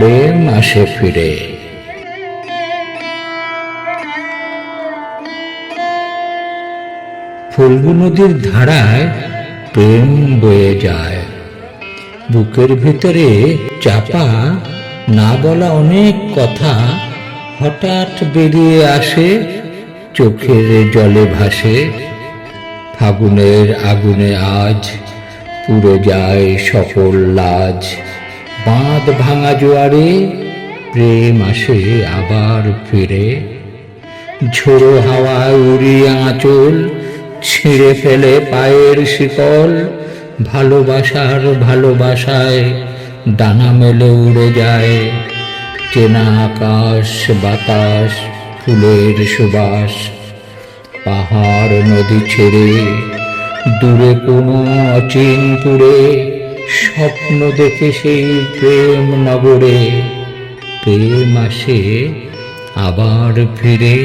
প্রেম আসে ফিরে। ফুলগু নদীর ধারায় প্রেম বয়ে যায়। বুকের ভিতরে চাপা, না বলা অনেক কথা হঠাৎ বেরিয়ে আসে, চোখের জলে ভাসে। ফাগুনের আগুনে আজ পুড়ে যায় সকল লাজ। বাঁধ ভাঙা জোয়ারে প্রেম আসে আবার ফিরে। ঝোড়ো হাওয়ায় উড়িয়ে আঁচল, ছিঁড়ে ফেলে পায়ের শিকল। ভালোবাসার ভালোবাসায় ডানা মেলে উড়ে যায়। চেনা আকাশ, বাতাস, ফুলের সুবাস। পাহাড় নদী ছেড়ে দূরে কোনো অচিনপুরে স্বপ্ন দেখে সেই প্রেম নগরে প্রেম আসে আবার ফিরে।